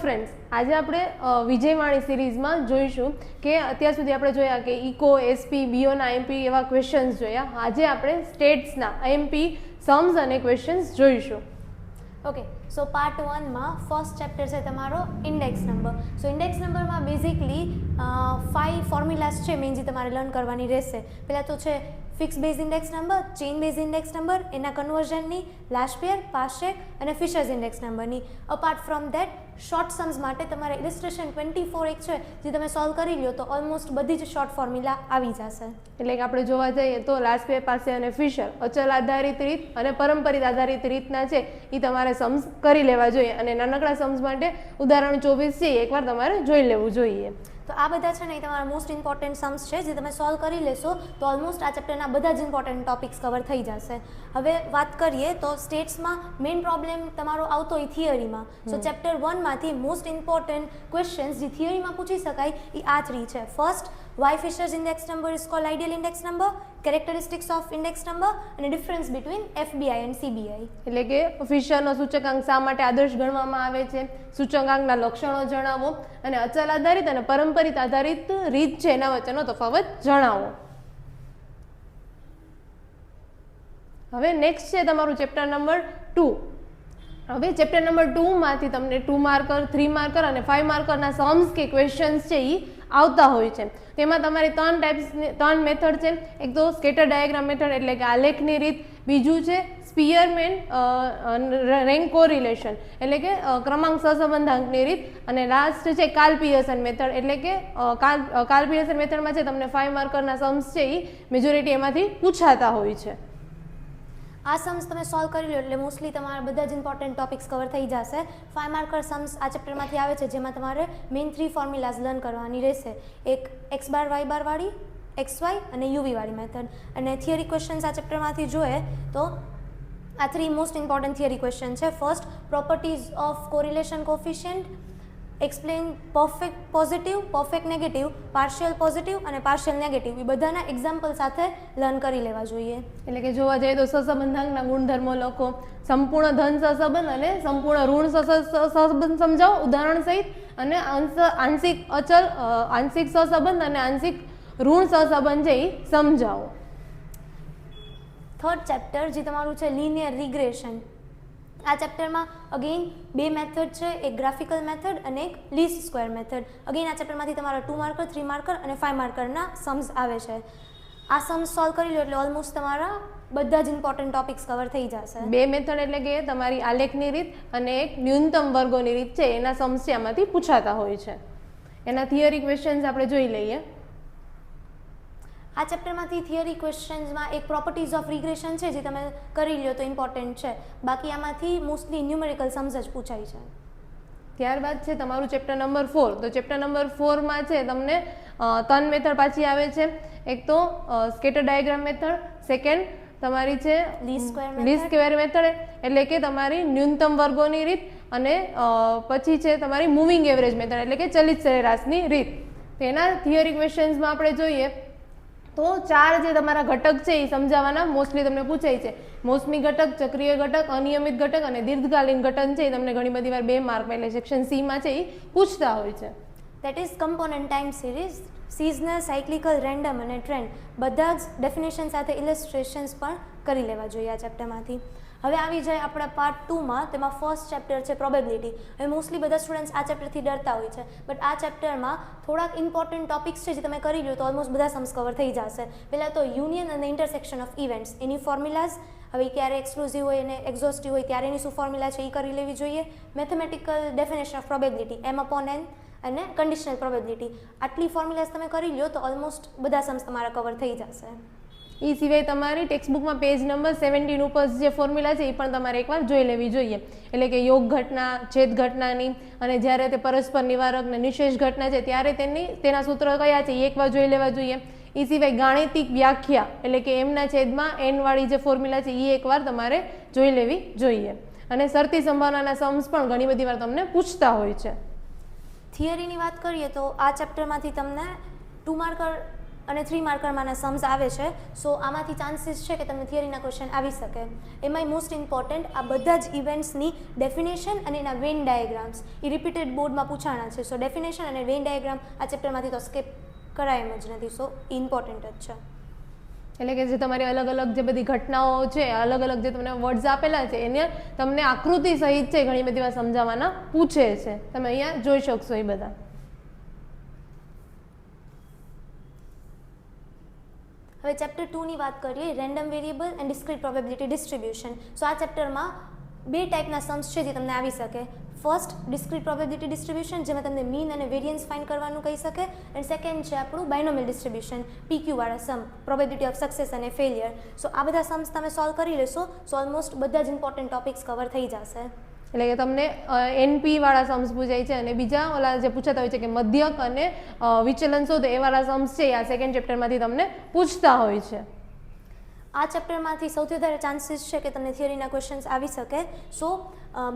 Friends આજે આપણે વિજયવાણી સિરીઝમાં જોઈશું કે અત્યાર સુધી આપણે જોયા કે ઇકો એસપી બીઓના એમપી એવા ક્વેશ્ચન્સ જોયા. આજે આપણે સ્ટેટ્સના એમપી સમ્સ અને ક્વેશ્ચન્સ જોઈશું. ઓકે સો પાર્ટ વનમાં ફર્સ્ટ ચેપ્ટર છે તમારો ઇન્ડેક્સ નંબર સો ઇન્ડેક્સ નંબરમાં બેઝિકલી ફાઇવ ફોર્મ્યુલાસ છે મેઇન જે તમારે લર્ન કરવાની રહેશે. પહેલાં તો છે fix base index number chain base index number એના કન્વર્ઝનની લાસ્ટ પેર પાસેક અને ફિશર્સ ઇન્ડેક્સ નંબરની apart from that short sums માટે તમારે ઇલિસ્ટ્રેશન ટ્વેન્ટી ફોર એક છે, જે તમે સોલ્વ કરી લ્યો તો ઓલમોસ્ટ બધી જ શોર્ટ ફોર્મ્યુલા આવી જશે. એટલે કે આપણે જોવા જઈએ તો લાસ્ટ પેર પાસે અને ફિશર અચલ આધારિત રીત અને પરંપરિત આધારિત રીતના છે એ તમારે સમ્સ કરી લેવા જોઈએ. અને નાનકડા સમ્સ માટે ઉદાહરણ ચોવીસ છે એકવાર તમારે જોઈ લેવું જોઈએ. તો આ બધા છે ને એ તમારા મોસ્ટ ઇમ્પોર્ટન્ટ સમ્સ છે જે તમે સોલ્વ કરી લેશો તો ઓલમોસ્ટ આ ચેપ્ટરના બધા જ ઇમ્પોર્ટન્ટ ટોપિક્સ કવર થઈ જશે. હવે વાત કરીએ તો સ્ટેટ્સમાં મેઇન પ્રોબ્લેમ તમારો આવતો હોય થિયરીમાં સો ચેપ્ટર વનમાંથી મોસ્ટ ઇમ્પોર્ટન્ટ ક્વેશ્ચન્સ જે થિયરીમાં પૂછી શકાય એ આ થ્રી છે. First why Fisher's index number is called ideal index number characteristics of index number અને difference between FBI and CBI એટલે કે ફિશરનો સૂચકાંક શા માટે આદર્શ ગણવામાં આવે છે? સૂચકાંકના લક્ષણો જણાવો અને અચલ આધારિત અને પરંપરિત આધારિત રીત છે એના વચ્ચેનો તફાવત જણાવો. હવે નેક્સ્ટ છે તમારું ચેપ્ટર નંબર ટુ હવે ચેપ્ટર નંબર ટુમાંથી તમને ટુ માર્કર થ્રી માર્કર અને ફાઇવ માર્કરના સમ્સ કે ક્વેશ્ચન્સ છે એ આવતા હોય છે. તેમાં તમારી ત્રણ ટાઈપ્સ ત્રણ મેથડ છે. એક તો સ્કેટર ડાયાગ્રામ મેથડ એટલે કે આલેખની રીત. બીજું છે સ્પિયરમેન રેન્ક કોરિલેશન એટલે કે ક્રમાંક સહસંબંધાંકની રીત. અને લાસ્ટ છે કાલ્પિયસન મેથડ એટલે કે કાલ કાલ્પિયસન મેથડમાં છે તમને ફાઇવ માર્કરના સમ્સ છે એ મેજોરિટી એમાંથી પૂછાતા હોય છે. આ સમ્સ તમે સોલ્વ કરી લો, એટલે મોસ્ટલી તમારા બધા જ ઇમ્પોર્ટન્ટ ટોપિક્સ કવર થઈ જશે. ફાઇવ માર્કર સમ્સ આ ચેપ્ટરમાંથી આવે છે, જેમાં તમારે મેઇન થ્રી ફોર્મ્યુલાઝ લર્ન કરવાની રહેશે. એક એક્સ બાર વાય બારવાળી એક્સ વાય અને યુવીવાળી મેથડ અને થિયરી ક્વેશ્ચન્સ આ ચેપ્ટરમાંથી જોઈએ તો આ three most important theory question છે. First properties of correlation coefficient explain perfect positive perfect negative partial positive અને પાર્શિયલ નેગેટિવ એ બધાના એક્ઝામ્પલ સાથે લર્ન કરી લેવા જોઈએ. એટલે કે જોવા જઈએ તો સહસંબંધાંકના ગુણધર્મો લખો સંપૂર્ણ ધન સહસંબંધ અને સંપૂર્ણ ઋણ સહ- સહ- સહસંબંધ સમજાવો ઉદાહરણ સહિત અને આંશિક અચલ આંશિક સહસંબંધ અને આંશિક ઋણ સહસંબંધ છે એ સમજાવો. થર્ડ ચેપ્ટર જે તમારું છે લિનિયર રિગ્રેશન આ ચેપ્ટરમાં અગેન બે મેથડ છે, એક ગ્રાફિકલ મેથડ અને એક લીસ્ટ સ્ક્વેર મેથડ અગેન આ ચેપ્ટરમાંથી તમારા ટુ માર્કર થ્રી માર્કર અને ફાઇવ માર્કરના સમ્સ આવે છે. આ સમ્સ સોલ્વ કરી લો એટલે ઓલમોસ્ટ તમારા બધા જ ઇમ્પોર્ટન્ટ ટોપિક્સ કવર થઈ જશે. બે મેથડ એટલે કે તમારી આલેખની રીત અને એક ન્યૂનતમ વર્ગોની રીત છે. એના સમસ્યામાંથી પૂછાતા હોય છે. એના થિયરી ક્વેશ્ચન્સ આપણે જોઈ લઈએ. આ ચેપ્ટરમાંથી થિયરી ક્વેશ્ચન્સમાં એક પ્રોપર્ટીઝ ઓફ રિગ્રેશન છે જે તમે કરી લ્યો તો ઇમ્પોર્ટન્ટ છે. બાકી આમાંથી મોસ્ટલી ન્યુમેરિકલ સમ્સ જ પૂછાય છે. ત્યારબાદ છે તમારું ચેપ્ટર નંબર ફોર. તો ચેપ્ટર નંબર ફોરમાં છે તમને તન મેથડ પાછી આવે છે. એક તો સ્કેટર ડાયાગ્રામ મેથડ. સેકન્ડ તમારી છે. લીસ્ટ સ્ક્વેર મેથડ એટલે કે તમારી ન્યૂનતમ વર્ગોની રીત અને પછી છે તમારી મૂવિંગ એવરેજ મેથડ એટલે કે ચલિત સરેરાશની રીત. તેના થિયરી ક્વેશ્ચન્સમાં આપણે જોઈએ. તો ચાર જે તમારા ઘટક છે એ સમજાવવાના મોસ્ટલી તમને પૂછાય છે. મોસમી ઘટક, ચક્રીય ઘટક, અનિયમિત ઘટક અને દીર્ઘકાલીન ઘટન છે એ તમને ઘણી બધી વાર બે માર્ક એટલે સેક્શન સીમાં છે એ પૂછતા હોય છે. That is component time series seasonal cyclical random અને ટ્રેન્ડ બધા જ ડેફિનેશન સાથે ઇલસ્ટ્રેશન્સ પણ કરી લેવા જોઈએ આ ચેપ્ટરમાંથી હવે આવી જાય આપણા પાર્ટ ટુમાં તેમાં ફર્સ્ટ ચેપ્ટર છે પ્રોબેબિલિટી હવે મોસ્ટલી બધા સ્ટુડન્ટ્સ આ ચેપ્ટરથી ડરતા હોય છે. બટ આ ચેપ્ટરમાં થોડાક ઇમ્પોર્ટન્ટ ટોપિક્સ છે જે તમે કરી લો તો ઓલમોસ્ટ બધા સમ્સ કવર થઈ જશે. પહેલાં તો યુનિયન અને ઇન્ટરસેક્શન ઓફ ઇવેન્ટ્સ એની ફોર્મ્યુલાઝ હવે ક્યારે એક્સક્લુઝિવ હોય અને એક્ઝોસ્ટિવ હોય ત્યારે એની શું ફોર્મ્યુલા છે એ કરી લેવી જોઈએ. Mathematical definition of probability M upon N અને કન્ડિશનલ પ્રોબેબિલિટી આટલી ફોર્મ્યુલાઝ તમે કરી લો તો ઓલમોસ્ટ બધા સમ્સ તમારા કવર થઈ જશે. એ સિવાય તમારી ટેક્સ્ટબુકમાં પેજ નંબર સેવન્ટીન ઉપર જે ફોર્મ્યુલા છે એ પણ તમારે એકવાર જોઈ લેવી જોઈએ. એટલે કે યોગ ઘટના, છેદ ઘટનાની અને જ્યારે તે પરસ્પર નિવારક ને નિશેષ ઘટના છે, ત્યારે તેની, તેના સૂત્ર કયા છે એ એકવાર જોઈ લેવા જોઈએ. એ સિવાય ગાણિતિક વ્યાખ્યા, એટલે કે એમના છેદમાં એનવાળી જે ફોર્મ્યુલા છે એ એકવાર તમારે જોઈ લેવી જોઈએ. અને સરતી સંભાવનાના સમ્સ પણ ઘણી બધી વાર તમને પૂછતા હોય છે. થિયરીની વાત કરીએ તો આ ચેપ્ટરમાંથી તમને ટુ માર્કર અને થ્રી માર્કરમાંના સમ્સ આવે છે સો આમાંથી ચાન્સીસ છે કે તમને થિયરીના ક્વેશ્ચન આવી શકે. એમાંય મોસ્ટ ઇમ્પોર્ટન્ટ આ બધા જ ઇવેન્ટ્સની ડેફિનેશન અને એના વેન ડાયાગ્રામ્સ એ રિપીટેડ બોર્ડમાં પૂછાણા છે સો ડેફિનેશન અને વેન ડાયાગ્રામ આ ચેપ્ટરમાંથી તો સ્કેપ કરાય એમ જ નથી સો ઇમ્પોર્ટન્ટ જ છે. એટલે કે જે તમારી અલગ અલગ જે બધી ઘટનાઓ છે, અલગ અલગ જે તમને વર્ડ્સ આપેલા છે, એને તમને આકૃતિ સહિત છે, ઘણી બધી વાર સમજાવવાના પૂછે છે. તમે અહીંયા જોઈ શકશો એ બધા. હવે ચેપ્ટર ટુની વાત કરીએ random variable and discrete probability distribution so આ ચેપ્ટરમાં બે ટાઈપના સમ્સ છે જે તમને આવી શકે. ફર્સ્ટ ડિસ્ક્રીટ પ્રોબેબિલિટી ડિસ્ટ્રીબ્યુશન જેમાં તમને મીન અને વેરિયન્સ ફાઇન કરવાનું કહી શકે. એન્ડ સેકન્ડ છે આપણું બાયનોમિયલ ડિસ્ટ્રીબ્યુશન પીક્યુ વાળા સમ પ્રોબેબિલિટી ઓફ સક્સેસ અને ફેલિયર સો આ બધા સમ્સ તમે સોલ્વ કરી લેશો સો ઓલમોસ્ટ બધા જ ઇમ્પોર્ટન્ટ ટોપિક્સ કવર થઈ જશે. એટલે કે તમને એનપી વાળા સમ્સ પૂછાય છે અને બીજા ઓલા જે પૂછાતા હોય છે કે મધ્યક અને વિચલન શોધ એ વાળા સમ્સ છે આ સેકન્ડ ચેપ્ટરમાંથી તમને પૂછતા હોય છે. આ ચેપ્ટરમાંથી સૌથી વધારે ચાન્સીસ છે કે તમને થિયરીના ક્વેશ્ચન્સ આવી શકે. સો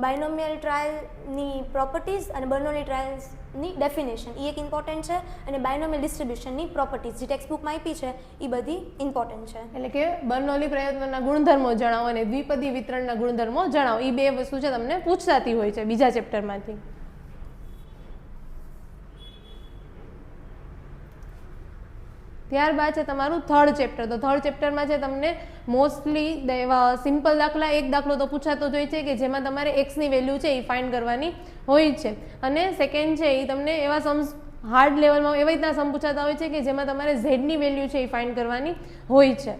બાયનોમિયલ ટ્રાયલની પ્રોપર્ટીઝ અને બર્નોલી ટ્રાયલ્સની ડેફિનેશન એ એક ઇમ્પોર્ટન્ટ છે અને બાયનોમિયલ ડિસ્ટ્રીબ્યુશનની પ્રોપર્ટીઝ જે ટેક્સ્ટ બુકમાં આપી છે એ બધી ઇમ્પોર્ટન્ટ છે. એટલે કે બર્નોલી પ્રયત્નના ગુણધર્મો જણાવો અને દ્વિપદી વિતરણના ગુણધર્મો જણાવો. એ બે વસ્તુ છે તમને પૂછાતી હોય છે બીજા ચેપ્ટરમાંથી ત્યારબાદ છે તમારું થર્ડ ચેપ્ટર તો થર્ડ ચેપ્ટરમાં છે તમને મોસ્ટલી સિમ્પલ દાખલા, એક દાખલો તો પૂછાતો જ હોય છે કે જેમાં તમારે એક્સની વેલ્યુ છે એ ફાઇન્ડ કરવાની હોય છે. અને સેકન્ડ છે એ તમને એવા સમ્સ હાર્ડ લેવલમાં એવી રીતના સમ પૂછાતા હોય છે કે જેમાં તમારે ઝેડની વેલ્યુ છે એ ફાઇન્ડ કરવાની હોય છે.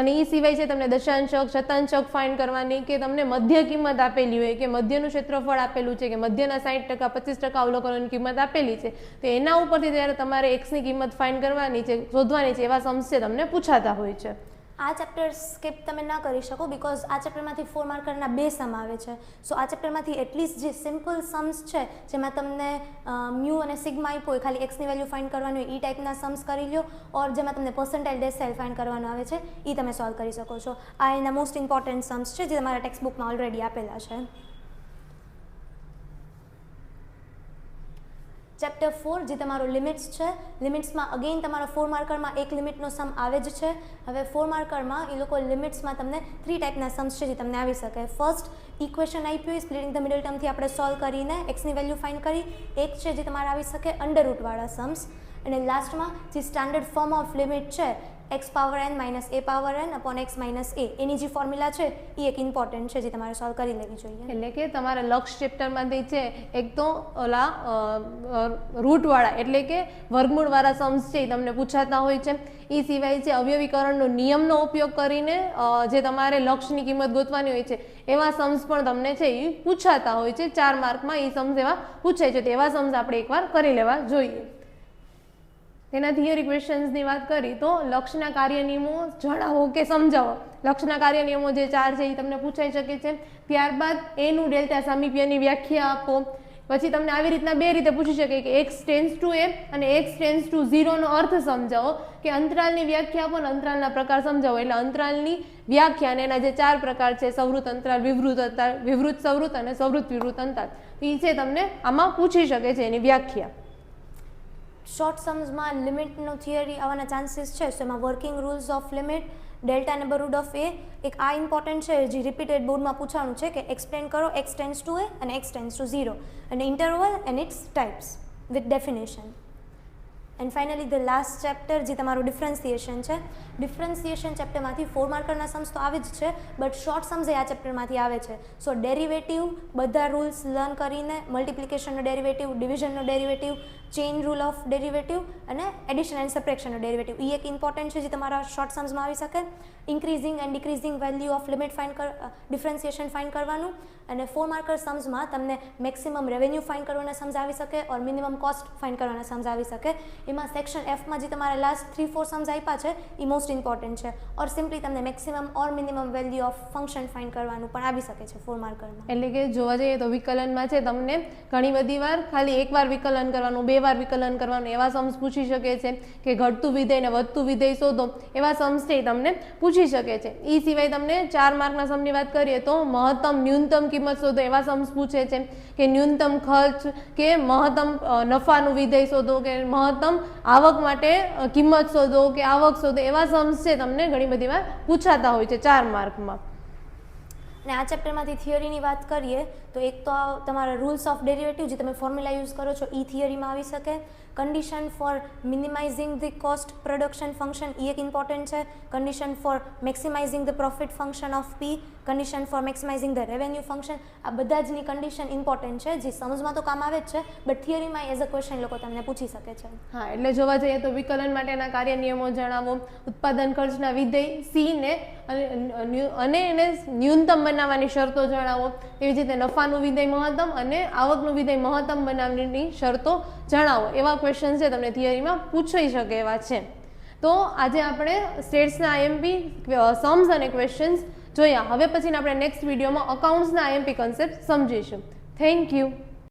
અને એ સિવાય છે તમને દશાંશક શતાંશક ફાઇન્ડ કરવાની કે તમને મધ્ય કિંમત આપેલી હોય કે મધ્યનું ક્ષેત્રફળ આપેલું છે કે મધ્યના સાઠ ટકા, પચીસ ટકા અવલોકનોની કિંમત આપેલી છે, તો એના ઉપરથી જ્યારે તમારે એક્સની કિંમત ફાઇન્ડ કરવાની છે, શોધવાની છે, એવા સમ્સ તમને પૂછાતા હોય છે. આ ચેપ્ટર સ્કીપ તમે ના કરી શકો બિકોઝ આ ચેપ્ટરમાંથી ફોર માર્કરના બે સમ આવે છે. સો આ ચેપ્ટરમાંથી એટલીસ્ટ જે સિમ્પલ સમ્સ છે, જેમાં તમને મ્યુ અને સિગ્મા આપ્યો હોય, ખાલી એક્સની વેલ્યુ ફાઇન્ડ કરવાની હોય એ ટાઈપના સમ્સ કરી લો ઓર જેમાં તમને પર્સન્ટાઇલ ડેસાઇલ ફાઇન્ડ કરવાનો આવે છે એ તમે સોલ્વ કરી શકો છો. આ એના મોસ્ટ ઇમ્પોર્ટન્ટ સમ્સ છે, જે તમારા ટેક્સ્ટ બુકમાં ઓલરેડી આપેલા છે. ચેપ્ટર ફોર જે તમારો લિમિટ્સ છે લિમિટ્સમાં અગેઇન તમારો ફોર માર્કરમાં એક લિમિટનો સમ આવે જ છે. હવે ફોર માર્કરમાં એ લોકો લિમિટ્સમાં તમને થ્રી ટાઈપના સમ્સ છે જે તમને આવી શકે. ફર્સ્ટ ઇક્વેશન આપ્યું હોય સ્પ્લિટિંગ ધ મિડલ ટર્મથી આપણે સોલ્વ કરીને એક્સની વેલ્યુ ફાઇન્ડ કરી. એક છે જે તમારે આવી શકે અંડર રૂટવાળા સમ્સ અને લાસ્ટમાં જે સ્ટાન્ડર્ડ ફોર્મ ઓફ લિમિટ છે x power n minus a power n upon x minus a એની જે ફોર્મ્યુલા છે એ એક ઇમ્પોર્ટન્ટ છે જે તમારે સોલ્વ કરી લેવી જોઈએ. એટલે કે તમારા લક્ષ ચેપ્ટરમાંથી છે, એક તો ઓલા રૂટવાળા એટલે કે વર્ગમૂળવાળા સમ્સ છે એ તમને પૂછાતા હોય છે. એ સિવાય છે અવયવીકરણનો નિયમનો ઉપયોગ કરીને જે તમારે લક્ષની કિંમત ગોતવાની હોય છે, એવા સમ્સ પણ તમને છે એ પૂછાતા હોય છે, ચાર માર્કમાં એ સમ્સ એવા પૂછાય છે. તો એવા સમ્સ આપણે એકવાર કરી લેવા જોઈએ. તેના થિયરી ક્વેશ્ચન્સની વાત કરી તો લક્ષના કાર્ય નિયમો જણાવો કે સમજાવો? લક્ષના કાર્ય નિયમો જે ચાર છે એ તમને પૂછાઈ શકે છે. ત્યારબાદ એનું ડેલ્ટા સામીપ્યની વ્યાખ્યા આપો. પછી તમને આવી રીતના બે રીતે પૂછી શકે કે એક્સ ટેન્સ ટુ એ અને એક્સ ટેન્સ ટુ ઝીરોનો અર્થ સમજાવો. કે અંતરાલની વ્યાખ્યા અને અંતરાલના પ્રકાર સમજાવો. એટલે અંતરાલની વ્યાખ્યા અને એના જે ચાર પ્રકાર છે, સવૃત અંતરાલ, વિવૃત અંતરાલ, વિવૃત સવૃત અને સવૃત વિવૃત અંતરાલ. એ છે તમને આમાં પૂછી શકે છે એની વ્યાખ્યા. શોર્ટ સમ્સમાં લિમિટનો થિયરી આવવાના ચાન્સીસ છે. સો એમાં working rules of limit delta neighbourhood of a એક આ ઇમ્પોર્ટન્ટ છે જે રિપીટેડ બોર્ડમાં પૂછવાનું છે કે એક્સપ્લેન કરો એક્સ ટેન્સ ટુ એ અને એક્સ ટુ ઝીરો અને interval and its types with definition and finally the last chapter જે તમારું ડિફરન્સિએશન છે. ડિફરન્સિએશન ચેપ્ટરમાંથી ફોર માર્કરના સમ્સ તો આવે જ છે બટ શોર્ટ સમ્સ એ આ ચેપ્ટરમાંથી આવે છે. સો ડેરિવેટિવ બધા રૂલ્સ લર્ન કરીને મલ્ટિપ્લિકેશનનો derivative ડિવિઝનનો derivative chain rule of derivative અને એડિશન એન્ડ સપરેક્શનનો ડેરિવેટિવ એ એક ઇમ્પોર્ટન્ટ છે જે તમારા શોર્ટ સમ્સમાં આવી શકે. Increasing and decreasing value of limit find કર ડિફરન્સિએશન ફાઇન કરવાનું. અને ફોર માર્કર સમ્સમાં તમને મેક્સિમમ રેવન્યુ ફાઇન કરવાના સમ્સ આવી શકે ઓર મિનિમમ કોસ્ટ ફાઇન કરવાના સમ્સ આવી શકે. એમાં સેક્શન એફમાં જે તમારા લાસ્ટ થ્રી ફોર સમ્સ આપ્યા છે, એ મોસ્ટ ઇમ્પોર્ટન્ટ છે. ઓર સિમ્પલી તમને maximum or minimum value of function find કરવાનું પણ આવી શકે છે ફોર માર્કરમાં એટલે કે જોવા જઈએ તો વિકલનમાં છે તમને ઘણી બધી વાર ખાલી એકવાર વિકલન કરવાનું, બે વાર વિકલન કરવાનું એવા સમ્સ પૂછી શકે છે કે ઘટતું વિધેય ને વધતું વિધેય શોધો, એવા સમ્સ છે તમને પૂછી શકે છે. એ સિવાય તમને ચાર માર્કના સમની વાત કરીએ તો મહત્તમ, ન્યૂનતમ કિંમત શોધો એવા સમ્સ પૂછે છે કે ન્યૂનતમ ખર્ચ કે મહત્તમ નફાનું વિધેય શોધો કે મહત્તમ આવક માટે કિંમત શોધો કે આવક શોધો એવા સમ્સ છે તમને ઘણી બધી વાર પૂછાતા હોય છે ચાર માર્કમાં. અને આ ચેપ્ટરમાંથી થિયરીની વાત કરીએ, તો એક તો તમારા રૂલ્સ ઓફ ડેરિવેટિવ જે તમે ફોર્મ્યુલા યુઝ કરો છો એ થિયરીમાં આવી શકે. Condition for minimising the cost production function એ એક ઇમ્પોર્ટન્ટ છે. Condition for maximising the profit function of P condition for maximising the revenue function આ બધા જની કન્ડિશન ઇમ્પોર્ટન્ટ છે, જે સમજમાં તો કામ આવે જ છે બટ થિયરીમાં એઝ અ ક્વેશ્ચન લોકો તમને પૂછી શકે છે. હા, એટલે જોવા જઈએ તો વિકલન માટેના કાર્ય નિયમો જણાવો. ઉત્પાદન ખર્ચના વિધેય સીને અને એને ન્યૂનતમ બનાવવાની શરતો જણાવો. એવી રીતે નફાનું વિધેય મહત્તમ અને આવકનું વિધેય મહત્તમ બનાવવાની શરતો જણાવો. એવા ક્વેશ્ચન છે તમને થિયરીમાં પૂછાઈ શકે એવા છે. તો આજે આપણે સ્ટેટ્સના આઈએમપી સમ્સ અને ક્વેશ્ચન્સ જોયા. હવે પછી આપણે નેક્સ્ટ વિડીયોમાં અકાઉન્ટ્સના આઈએમપી કન્સેપ્ટ સમજીશું. Thank you